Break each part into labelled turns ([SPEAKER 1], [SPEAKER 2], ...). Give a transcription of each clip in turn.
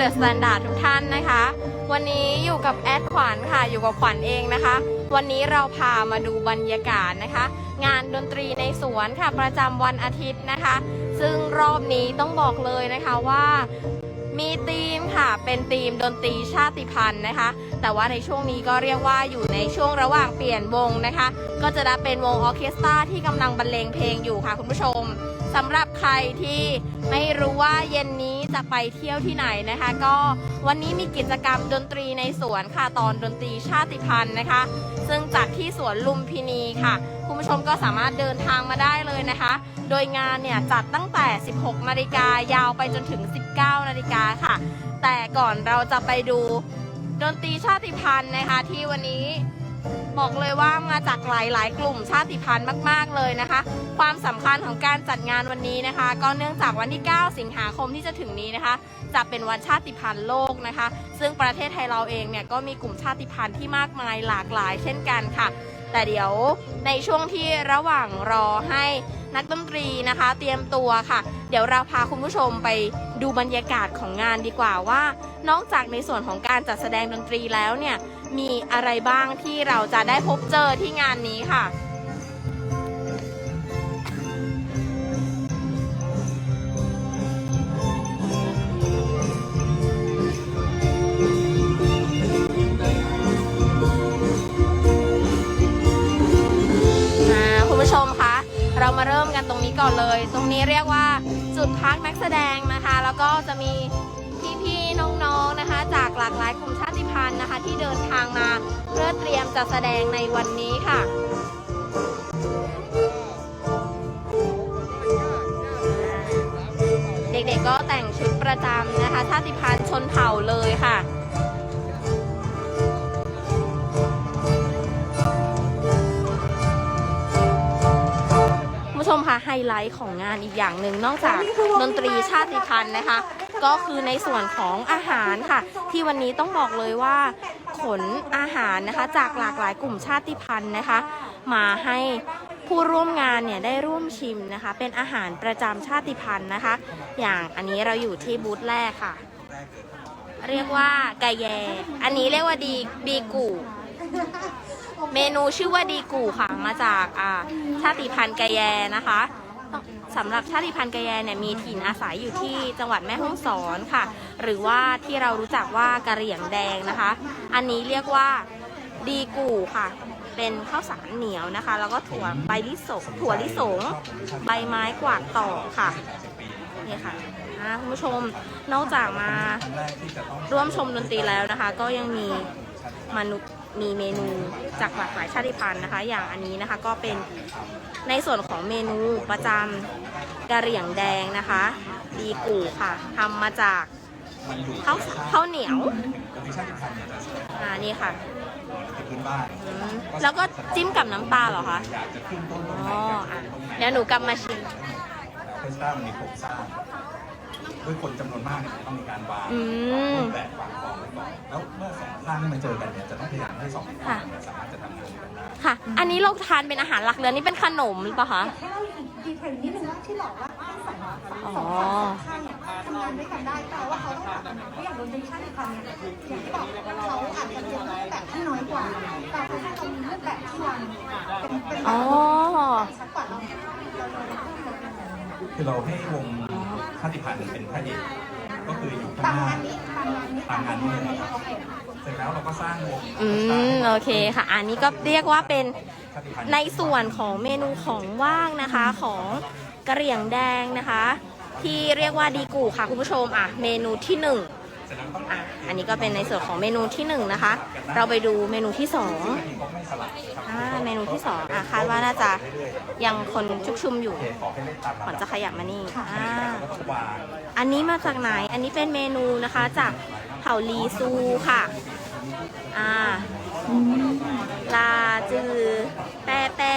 [SPEAKER 1] เดอะสแตนดาร์ดทุกท่านนะคะ วันนี้อยู่กับแอดขวัญค่ะอยู่กับขวัญเองนะคะ วันนี้เราพามาดูบรรยากาศนะคะ งานดนตรีในสวนค่ะประจำวันอาทิตย์นะคะ ซึ่งรอบนี้ต้องบอกเลยนะคะว่ามีธีมค่ะ เป็นธีมดนตรีชาติพันธุ์นะคะ แต่ว่าในช่วงนี้ก็เรียกว่าอยู่ในช่วงระหว่างเปลี่ยนวงนะคะ ก็จะได้เป็นวงออเคสตราที่กำลังบรรเลงเพลงอยู่ค่ะคุณผู้ชมสำหรับใครที่ไม่รู้ว่าเย็นนี้ จะไปเที่ยวที่ไหนนะคะ ก็วันนี้มีกิจกรรมดนตรีในสวนค่ะตอนดนตรีชาติพันธุ์นะคะ ซึ่งจัดที่สวนลุมพินีค่ะ คุณผู้ชมก็สามารถเดินทางมาได้เลยนะคะ โดยงานเนี่ยจัดตั้งแต่ 16นาฬิกายาวไปจนถึง 19นาฬิกาค่ะ แต่ก่อนเราจะไปดูดนตรีชาติพันธุ์นะคะที่วันนี้ บอกเลยว่ามาจากหลาย ๆ กลุ่มชาติพันธุ์มาก ๆ เลยนะคะ ความสำคัญของการจัดงานวันนี้นะคะ ก็เนื่องจากวันที่ 9 สิงหาคมที่จะถึงนี้นะคะ จะเป็นวันชาติพันธุ์โลกนะคะ ซึ่งประเทศไทยเราเองเนี่ยก็มีกลุ่มชาติพันธุ์ที่มากมายหลากหลายเช่นกันค่ะ แต่เดี๋ยวในช่วงที่ระหว่างรอให้นักดนตรีนะคะ เตรียมตัวค่ะ เดี๋ยวเราพาคุณผู้ชมไปดูบรรยากาศของงานดีกว่าว่า นอกจากในส่วนของการจัดแสดงดนตรีแล้วเนี่ย มีอะไรบ้างที่เราจะได้พบเจอที่งานนี้ค่ะ อ่าคุณผู้ชมคะ เรามาเริ่มกันตรงนี้ก่อนเลย ตรงนี้เรียกว่าจุดพักนักแสดงนะคะ แล้วก็จะมี น้องๆนะคะ จากหลากหลายกลุ่มชาติพันธุ์นะคะ ที่เดินทางมาเพื่อเตรียมจะแสดงในวันนี้ค่ะเด็กๆก็แต่งชุดประจำนะคะ ชาติพันธุ์ชนเผ่าเลยค่ะ คุณผู้ชมคะไฮไลท์ของงานอีกอย่างหนึ่งนอกจากดนตรีชาติพันธุ์นะคะ ก็คือในส่วนของอาหารค่ะ ที่วันนี้ต้องบอกเลยว่า ขนอาหารนะคะ จากหลากหลายกลุ่มชาติพันธุ์นะคะ มาให้ผู้ร่วมงานเนี่ยได้ร่วมชิมนะคะ เป็นอาหารประจำชาติพันธุ์นะคะ อย่างอันนี้เราอยู่ที่บูธแรกค่ะ เรียกว่าไก่แย อันนี้เรียกว่าดีบีกูเมนูชื่อว่าดีกูค่ะมาจากอ่าชาติพันธุ์ไกะแยนะคะ สำหรับชาติพันธุ์กะแยเนี่ยมีถิ่นอาศัยอยู่ที่จังหวัดแม่ฮ่องสอนค่ะ หรือว่าที่เรารู้จักว่ากะเหรี่ยงแดงนะคะ อันนี้เรียกว่าดีกูค่ะ เป็นข้าวสารเหนียวนะคะ แล้วก็ถั่วใบลิสงถั่วลิสง ใบไม้กวาดต่อค่ะนี่ค่ะคุณผู้ชมนอกจากมาร่วมชมดนตรีแล้วนะคะ ก็ยังมีมนุษย์มีเมนูจากหลากหลายชาติพันธุ์นะคะ อย่างอันนี้นะคะก็เป็น ในส่วนของเมนูประจำกะเหรี่ยงแดงนะคะ ดีกูค่ะทำมาจากข้าวข้าวเหนียวอ่านี่ค่ะ
[SPEAKER 2] พื้นบ้าน
[SPEAKER 1] อืมแล้วก็จิ้มกับน้ำปลาเหรอคะ
[SPEAKER 2] อยากจะขึ้นต้นต้น
[SPEAKER 1] อ๋ออะเดี๋ยวหนูกลับมาชิม
[SPEAKER 2] เพสต้ามันมีโครงสร้างด้วยคนจำนวนมากเนี่ยต้องมีการวาง
[SPEAKER 1] อืม
[SPEAKER 2] รูปแบบวางกองไว้ก่อนแล้วเมื่อสองร่างที่มันเจอกันเนี่ยจะต้องพยายามให้สองฝ่า
[SPEAKER 1] ค่ะ
[SPEAKER 2] ยเนี่ยสามารถจะทำงานกันได้
[SPEAKER 1] ค่ะ อันนี้เราทานเป็นอาหารหลักเลยนี่เป็นขนมหรือเปล่าคะ
[SPEAKER 3] ให้เล่าดีเทลนิดนึงว่าที่บอกว่าให้สอง
[SPEAKER 1] อ๋อ
[SPEAKER 3] สองข้างเนี่ยทำงานด้วยกันได้แต่ว่าเขาต้องแบบเพราะอย่างดนตรีชาติพันธุ์เนี่ยอย่างที่บอกเขาอาจจะเรียนรูปแบบที่น้อยกว่า แต่ถ้าเรามีรูปแบบที่วันเป็นเป็น
[SPEAKER 1] อ๋อ
[SPEAKER 3] ชัดกว่าเราเราเราเราเพิ่มเลย
[SPEAKER 2] คือเราให้วงชาติพันธุ์เป็นพระเอกก็คืออยู่ข้าง
[SPEAKER 3] ตาม
[SPEAKER 2] หน้างา
[SPEAKER 3] นนี้ตามงานนี้ ตามงานนี้โอเค
[SPEAKER 2] เส ร็จแล้วเราก็สร้างวง
[SPEAKER 1] อืมโอเคค่ะ อันนี้ก็เรียกว่าเป็น
[SPEAKER 2] ชาติพันธุ์
[SPEAKER 1] ในส่วนของเมนูของว่างนะคะของกระเหรี่ยงแดงนะคะ ที่เรียกว่าดีกูค่ะคุณผู้ชมอะเมนูที่หนึ่ง
[SPEAKER 2] เสร็จแล้วต้อง
[SPEAKER 1] อะอันนี้ก็เป็นในส่วนของเมนูที่หนึ่งนะคะ เราไปดูเมนูที่สอง
[SPEAKER 2] ที่ก็ไม่สลับครับ
[SPEAKER 1] อ่าเมนูที่สองอะคาดว่าน่าจะยังคนชุกชุมอยู่
[SPEAKER 2] โอเคขอให้เล่นตาม
[SPEAKER 1] ก่อน
[SPEAKER 2] ลำดั
[SPEAKER 1] จะ
[SPEAKER 2] บ
[SPEAKER 1] ขยับมานี่อ่า
[SPEAKER 2] แล้วก็ต้องวาง
[SPEAKER 1] อันนี้มาจากไหนอันนี้เป็นเมนูนะคะจากเผ่าลีซูค่ะ อ่าลาจือแป้แป้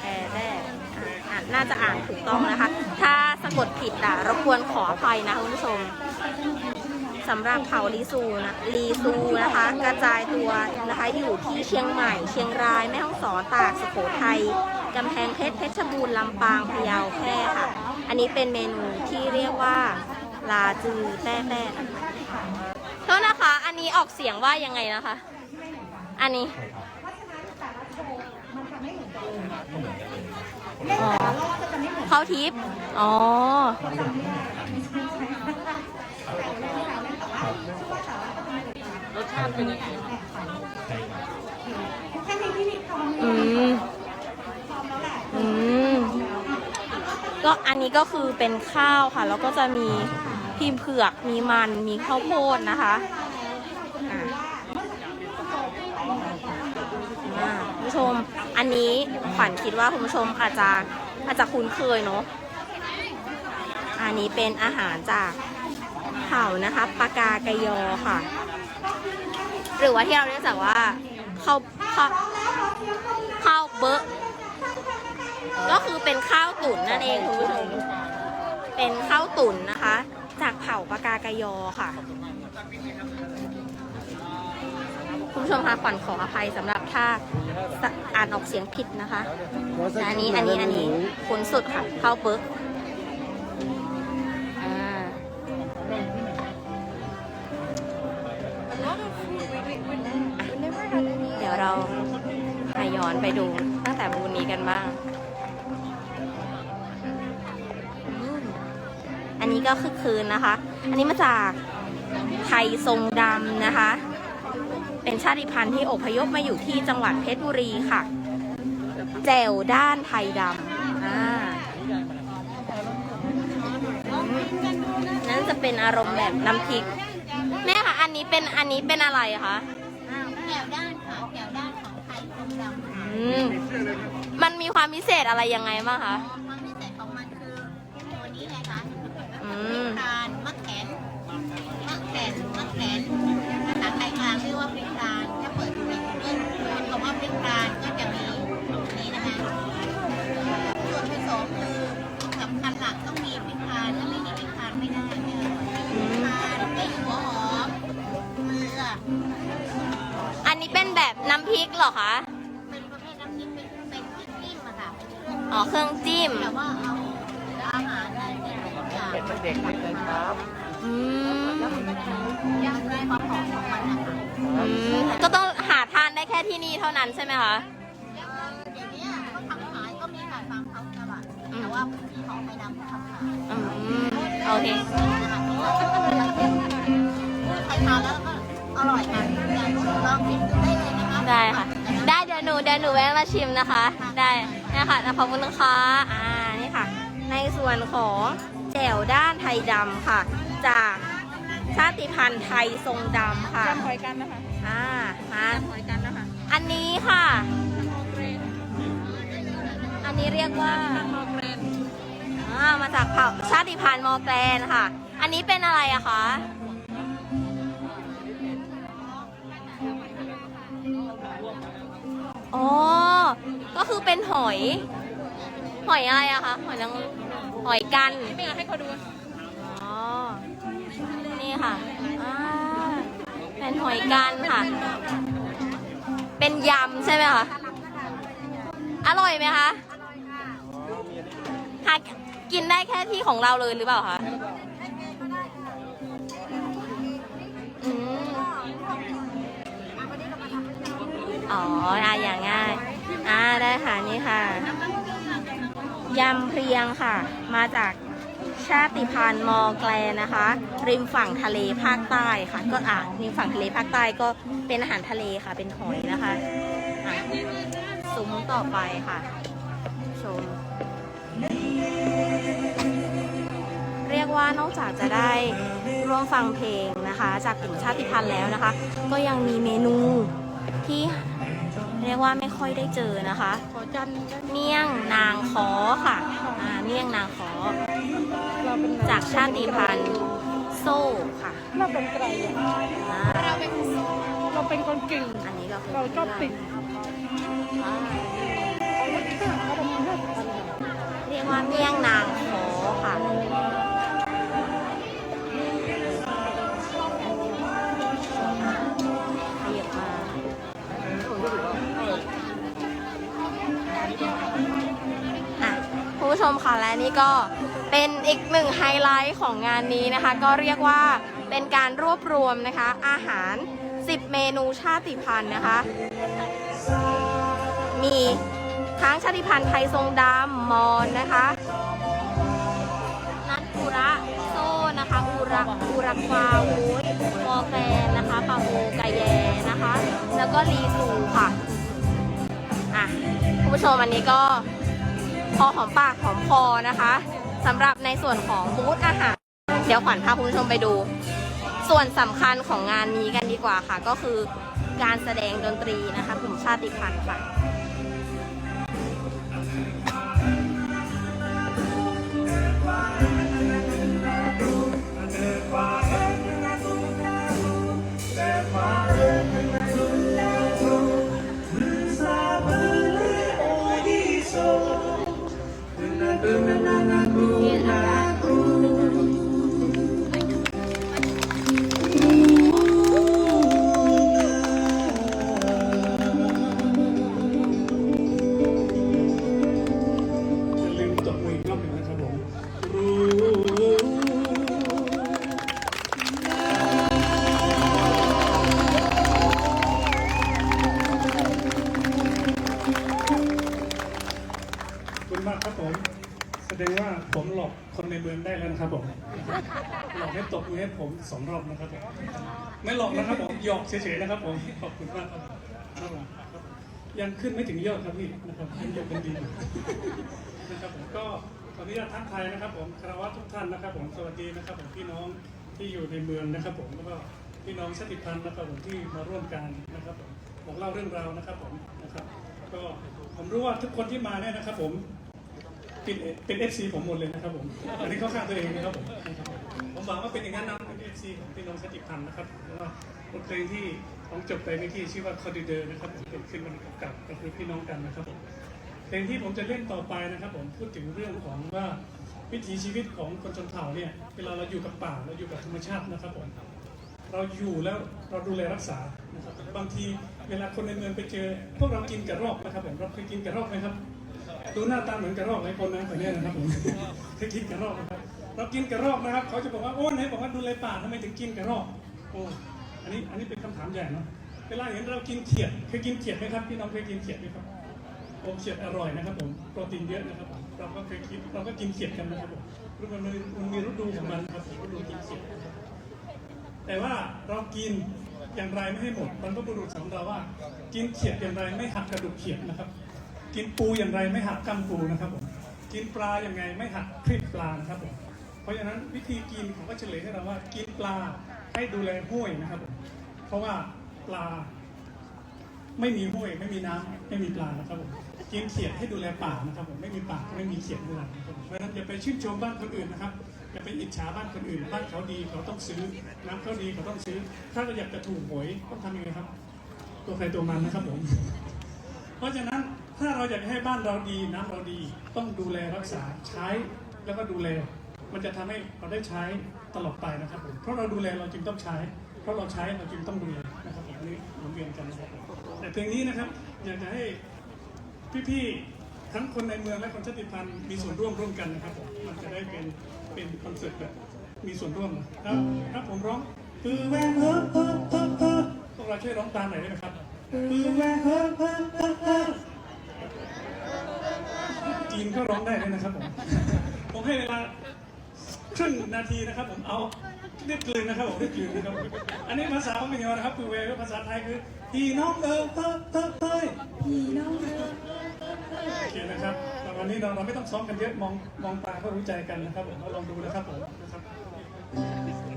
[SPEAKER 1] แป้แป้อะอะน่าจะอ่านถูกต้องนะคะ ถ้าสะกดผิดอะรบกวนขออภัยนะคุณผู้ชมสำหรับเผาลีซูนะลีซูนะคะ กระจายตัวนะคะอยู่ที่เชียงใหม่ เชียงรายแม่ฮ่องสอนตากสุโขทัยกำแพงเพชรเพชรบูรณ์ลำปางพะเยาแพร่ค่ะ อันนี้เป็นเมนูที่เรียกว่าลาจือแต้แต้ นะคะอันนี้ออกเสียงว่ายังไงนะคะ อันนี้
[SPEAKER 3] เล่นแต่ละรอบก็จะไม่เหมือน
[SPEAKER 1] เข้าทิป อ๋อ
[SPEAKER 4] รสชาติเป็นยังไง
[SPEAKER 3] แค่ในที่นี่ทำ
[SPEAKER 1] อืม อืม ก็อันนี้ก็คือเป็นข้าวค่ะ แล้วก็จะมีพิมพ์เผือก มีมัน มีข้าวโพดนะคะอะอะคุณผู้ชม อันนี้ขวัญคิดว่าคุณผู้ชมอาจจะอาจจะคุ้นเคยเนาะอันนี้เป็นอาหารจากเผ่านะคะปากากยอค่ะ หรือว่าที่เราเรียกจากว่าข้าวข้าวข้าวเบอะก็คือเป็นข้าวตุ๋นนั่นเองคุณผู้ชมเป็นข้าวตุ๋นนะคะ จากเผ่าปากากยอค่ะ คุณผู้ชมคะขวัญขออภัยสำหรับ ถ้าอ่านออกเสียงผิดนะคะ อันนี้อันนี้อันนี้คุ้นสุดค่ะเข้าเบอะอ่าเดี๋ยวเรามาย้อนไปดูตั้งแต่บูธนี้กันบ้าง อันนี้ก็คือคืนนะคะ อันนี้มาจากไทยทรงดำนะคะ เป็นชาติพันธุ์ที่อพยพมาอยู่ที่จังหวัดเพชรบุรีค่ะ แจ่วด้านไทยดำอ่านั่นจะเป็นอารมณ์แบบน้ำพริก แม่คะอันนี้เป็นอันนี้เป็นอะไรคะ
[SPEAKER 5] แถวด้านค่ะแถวด้านของไทยคมดำ
[SPEAKER 1] อืมมันมีความพิเศษอะไรยังไงบ้างคะ
[SPEAKER 5] ความพิเศษของมันคือตัวนี้ไงคะ
[SPEAKER 1] อืม
[SPEAKER 5] พรานมะแขนมะแขนมะแขนภาษาไทยกลางเรียกว่าพริก ไม่ได้ไม่อร่อยพริกพรานไม่หัวหอมเกลือ
[SPEAKER 1] อันนี้เป็นแบบน้ำพริกเหรอคะ
[SPEAKER 5] เป็นประเภทน้ำพริกเป็นเป็นพริกจิ้มอะค่ะเป็นเครื่อง
[SPEAKER 1] อ๋อเครื่องจิ้ม
[SPEAKER 5] แต่ว่าเอาอาหารได้ในทุกอย่าง
[SPEAKER 4] เป็นเด็กเลยครับ
[SPEAKER 1] อืม
[SPEAKER 5] ยังได้ความหอมของมันนะคะ
[SPEAKER 1] อืมก็ต้องหาทานได้แค่ที่นี่เท่านั้นใช่ไหมคะ
[SPEAKER 5] เดี๋ยวนี้เขาทำขายก็มีขายฟาร์มเขาตลาดแต่ว่าพื้นที่ของไม่นำเขาทำขาย
[SPEAKER 1] อืม โอเค
[SPEAKER 5] นะคะใครทานแล้วก็อร่อยค่ะอยากลองชิมดูได้เลยนะคะ
[SPEAKER 1] ได้ค่ะ ได้เดี๋ยวหนูเดี๋ยวหนูแวะมาชิมนะคะ ได้นะคะขอบคุณนะคะอ่านี่ค่ะ ในส่วนของแจ่วด้านไทยดำค่ะ จากชาติพันธุ์ไทยทรงดำค่ะ
[SPEAKER 4] จำหอยกันนะคะ
[SPEAKER 1] อ่ามา
[SPEAKER 4] หอยกันนะคะ
[SPEAKER 1] อันนี้ค่ะ อันนี้เรียกว่า
[SPEAKER 4] ม อเกรน
[SPEAKER 1] อ่ามาจากเผ่าชาติพันธุ์มอร์แกรนค่ะ อันนี้เป็นอะไรอะคะอ๋อ ก็คือเป็นหอย หอยอะไรอะคะ หอยนางหอยกัน
[SPEAKER 4] ไม่อยากให้เขาดู
[SPEAKER 1] อ๋อ นี่ค่ะอ่าเป็นหอยกันค่ะ เป็นยำใช่ไหมคะ อร่อยไหมคะหา กินได้แค่ที่ของเราเลยหรือเปล่าคะอืมอ๋ออะอย่างง่าย อ่าได้ค่ะนี่ค่ะ ยำเพรียงค่ะ มาจากชาติพันธุ์มอแกลนะคะ ริมฝั่งทะเลภาคใต้ค่ะ ก็อ่าริมฝั่งทะเลภาคใต้ก็เป็นอาหารทะเลค่ะ เป็นหอยนะคะซุ้มต่อไปค่ะ ชม เรียกว่านอกจากจะได้ร่วมฟังเพลงนะคะ จากกลุ่มชาติพันธุ์แล้วนะคะ ก็ยังมีเมนูที่เรียกว่าไม่ค่อยได้เจอนะคะ
[SPEAKER 4] ขอจันได้
[SPEAKER 1] เมี่ยงนางขอค่ะอ่าเมี่ยงนางขอ
[SPEAKER 4] เราเป็น
[SPEAKER 1] จากชาติพันธุ์โซ่ค่ะ
[SPEAKER 4] เราเป็นไกรอะ
[SPEAKER 1] อ่า
[SPEAKER 4] เราเป็นคนเก่ง
[SPEAKER 1] อันนี้ก็คือ
[SPEAKER 4] เราชอบติด
[SPEAKER 1] ว่า
[SPEAKER 4] เมี่ยงนางโขอค่ะ
[SPEAKER 1] ขยับมาคุณผู้ชมค่ะและนี่ก็เป็นอีกหนึ่งไฮไลท์ของงานนี้นะคะ ก็เรียกว่าเป็นการรวบรวมนะคะ อาหาร 10 เมนูชาติพันธุ์นะคะ มี ทั้งชาติพันธุ์ไทยทรงดำมอนนะคะนัทอุระโซนะคะอุระอุรักวาวุ้ยมอแกนนะคะปาโมกาแยนะคะ แล้วก็ลีซูค่ะอะคุณผู้ชมอันนี้ก็พอหอมปากหอมคอนะคะสำหรับในส่วนของบูธอาหาร เดี๋ยวขวัญพาคุณผู้ชมไปดู ส่วนสำคัญของงานนี้กันดีกว่าค่ะ ก็คือการแสดงดนตรีนะคะกลุ่มชาติพันธุ์ค่ะ
[SPEAKER 6] คุณมากครับผม แสดงว่าผมหลอกคนในเมืองได้แล้วนะครับผม หลอกให้ตบมือให้ผมสองรอบนะครับผมไม่หลอกนะครับผมหยอกเฉยๆนะครับผม ขอบคุณมากครับครับผมยังขึ้นไม่ถึงยอดครับพี่นะครับยังอยู่กันดีอยู่นะครับผมก็ขออนุญาตทักทายนะครับ ผมคารวะทุกท่านนะครับ ผมสวัสดีนะครับ ผมพี่น้องที่อยู่ในเมืองนะครับ ผมแล้วก็พี่น้องชาติพันธุ์นะครับผมที่มาร่วมกันนะครับผมบอกเล่าเรื่องราวนะครับผมนะครับ ก็ผมรู้ว่าทุกคนที่มาเนี่ยนะครับ ผม เป็นเป็นเอฟซีผมหมดเลยนะครับผม อันนี้เข้าข้างตัวเองนะครับผมผมหวังว่าเป็นอย่างนั้นนะเป็นเอฟซีของพี่น้องชาติพันธ์นะครับแล้วก็บทเพลงที่ผมจบไปเมื่อกี้ชื่อว่าคอดิเดอร์นะครับผมเป็นขึ้นมันกับก็คือพี่น้องกันนะครับผมเพลงที่ผมจะเล่นต่อไปนะครับ ผมพูดถึงเรื่องของว่าวิถีชีวิตของคนชนเผ่าเนี่ยเวลาเราอยู่กับป่าเราอยู่กับธรรมชาตินะครับผมเราอยู่แล้วเราดูแลรักษานะครับบางทีเวลาคนในเมืองไปเจอ พวกเรากินกระรอกนะครับผมเราเคยกินกระรอกไหมครับ ดูหน้าตาเหมือนกระรอกหลายคนนะคนนี้นะครับผมเคยกินกระรอกนะครับเรากินกระรอกนะครับเขาจะบอกว่าโอ้ไหนบอกว่าดูแลป่าทำไมถึงกินกระรอกโอ้อันนี้อันนี้เป็นคำถามใหญ่เนาะเวลาเห็นเรากินเขียดเคยกินเขียดไหมครับพี่น้องเคยกินเขียดไหมครับผมเขียดอร่อยนะครับผมโปรตีนเยอะนะครับเราก็เคยคิดเราก็กินเขียดกันนะครับผมมันมีมันมีฤดูของมันครับฤดูกินเขียดแต่ว่าเรากินอย่างไรไม่ให้หมดบรรพบุรุษสอนเราว่า กินเขียดอย่างไรไม่หักกระดูกเขียดนะครับ กินปูอย่างไรไม่หักกำปูนะครับผมกินปลาอย่างไงไม่หักคลิปปลานะครับผมเพราะฉะนั้นวิธีกินเขาก็เฉลยให้เราว่ากินปลาให้ดูแลห้วยนะครับผมเพราะว่าปลา ไม่มีห้วย ไม่มีน้ำไม่มีปลานะครับผมกินเขียดให้ดูแลป่านะครับผมไม่มีป่าก็ไม่มีเขียดด้วยนะครับผมเพราะฉะนั้นอย่าไปชื่นชมบ้านคนอื่นนะครับอย่าไปอิจฉาบ้านคนอื่น บ้านเขาดีเขาต้องซื้อ น้ำเขาดีเขาต้องซื้อ ถ้าเราอยากจะถูกหวยต้องทำยังไงครับ ตัวใครตัวมันนะครับผม เพราะฉะนั้น ถ้าเราอยากให้บ้านเราดีน้ำเราดี ต้องดูแลรักษาใช้แล้วก็ดูแล มันจะทำให้เราได้ใช้ตลอดไปนะครับผมเพราะเราดูแลเราจึงต้องใช้ เพราะเราใช้เราจึงต้องดูแลนะครับผมนี้หมุนเวียนกันนะครับแต่เพลงนี้นะครับอยากจะให้พี่ๆทั้งคนในเมืองและคนชาติพันธุ์มีส่วนร่วมร่วมกันนะครับผมมันจะได้เป็นเป็นคอนเสิร์ตแบบมีส่วนร่วมนะครับครับผมร้องปือแวงเฮ้อเฮ้อเฮ้อเฮ้อพวกเราช่วยร้องตามหน่อยได้ไหมครับปือแวงเฮ้อเฮ้อเฮ้อ เฮ้อจีนก็ร้องได้เลยนะครับผม ผมให้เวลาครึ่งนาทีนะครับผมเอาเรียบกลืนนะครับผมเรียบกลืนนะครับอันนี้ภาษาของมิโอนะครับคือเวก็ภาษาไทยคือพี่น้องเออเฮ้ยเฮ้ยเฮ้ยพี่น้องเออโอเคนะครับแต่วันนี้เราเราไม่ต้องซ้อมกันเยอะมองมองตาก็รู้ใจกันนะครับผมเราลองดูนะครับผมนะครับ